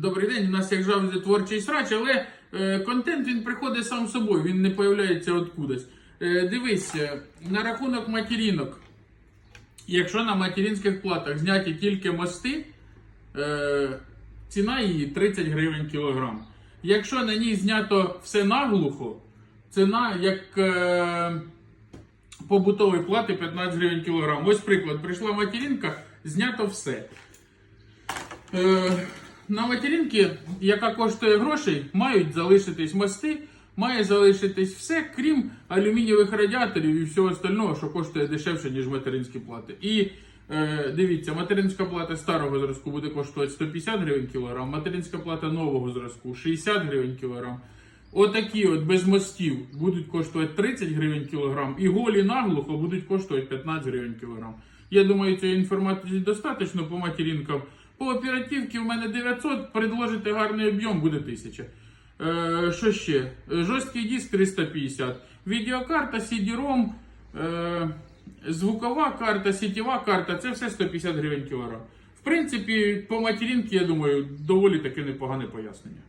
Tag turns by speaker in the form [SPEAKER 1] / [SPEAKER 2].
[SPEAKER 1] Добрий день, у нас як завжди творчий срач, але е, контент він приходить сам собою, він не появляється откудись. Е, дивись, е, на рахунок материнок. Якщо на материнських платах зняті тільки мости, е, ціна її 30 гривень кілограм. Якщо на ній знято все наглухо, ціна як е, побутової плати 15 гривень кілограм. Ось приклад, прийшла материнка, знято все. Е, на материнки, яка коштує грошей, мають залишитись мости, має залишитись все, крім алюмінієвих радіаторів і всього остального, що коштує дешевше, ніж материнські плати. І е, дивіться, материнська плата старого зразку буде коштувати 150 гривень кілограм, материнська плата нового зразку 60 гривень кілограм. Отакі от без мостів будуть коштувати 30 гривень кілограм, і голі наглухо будуть коштувати 15 гривень кілограм. Я думаю, цієї інформації достатньо по материнкам. По оперативці в мене 900, предложите гарний об'єм, буде 1000. Е, що ще? Жорсткий диск 350. Відеокарта, CD-ROM, е, звукова карта, сітєва карта це все 150 гривень кілограм. В принципі, по материнці, я думаю, доволі таке непогане пояснення.